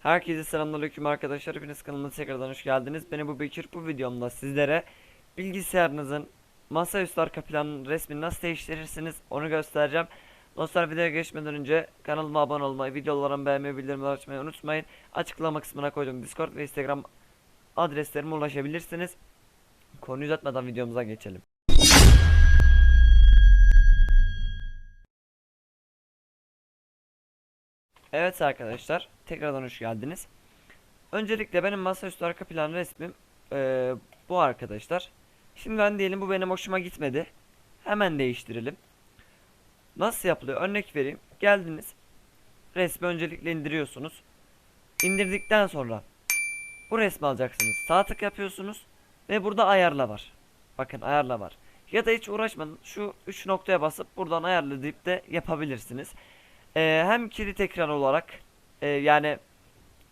Herkese selamünaleyküm arkadaşlar. Hepiniz kanalıma tekrardan hoş geldiniz. Beni bu Bekir. Bu videomda sizlere bilgisayarınızın masaüstü arka planının resmini nasıl değiştirirsiniz onu göstereceğim. Dostlar videoya geçmeden önce kanalıma abone olmayı, videolarımı beğenmeyi, bildirimleri açmayı unutmayın. Açıklama kısmına koyduğum Discord ve Instagram adreslerime ulaşabilirsiniz. Konuyu uzatmadan videomuza geçelim. Evet arkadaşlar, tekrardan hoş geldiniz. Öncelikle benim masaüstü arka plan resmim eee, bu arkadaşlar. Şimdi ben diyelim bu benim hoşuma gitmedi. Hemen değiştirelim. Nasıl yapılıyor? Örnek vereyim. Geldiniz. Resmi öncelikle indiriyorsunuz. İndirdikten sonra bu resmi alacaksınız. Sağ tık yapıyorsunuz ve burada ayarla var. Bakın ayarla var. Ya da hiç uğraşmadan şu 3 noktaya basıp buradan ayarla deyip de yapabilirsiniz. Ee, hem kilit ekran olarak e, yani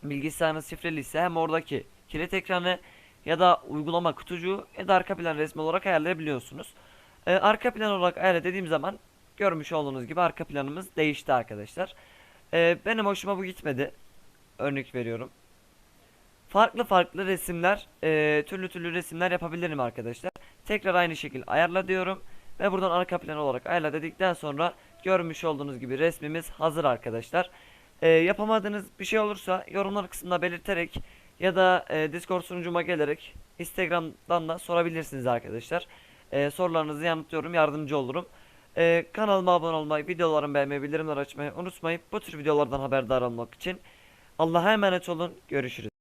bilgisayarınız şifreli ise hem oradaki kilit ekranı ya da uygulama kutucuğu ya da arka plan resmi olarak ayarlayabiliyorsunuz. Ee, arka plan olarak ayarla dediğim zaman görmüş olduğunuz gibi arka planımız değişti arkadaşlar. Ee, benim hoşuma bu gitmedi. Örnek veriyorum. Farklı farklı resimler, e, türlü türlü resimler yapabilirim arkadaşlar. Tekrar aynı şekilde ayarla diyorum ve buradan arka plan olarak ayarla dedikten sonra görmüş olduğunuz gibi resmimiz hazır arkadaşlar. E, yapamadığınız bir şey olursa yorumlar kısmında belirterek ya da e, Discord sunucuma gelerek Instagram'dan da sorabilirsiniz arkadaşlar. E, sorularınızı yanıtlıyorum, yardımcı olurum. E, kanalıma abone olmayı, videolarımı beğenmeyi, bildirimleri açmayı unutmayın. Bu tür videolardan haberdar olmak için Allah'a emanet olun. Görüşürüz.